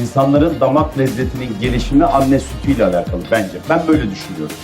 İnsanların damak lezzetinin gelişimi anne sütüyle alakalı bence. Ben böyle düşünüyorum.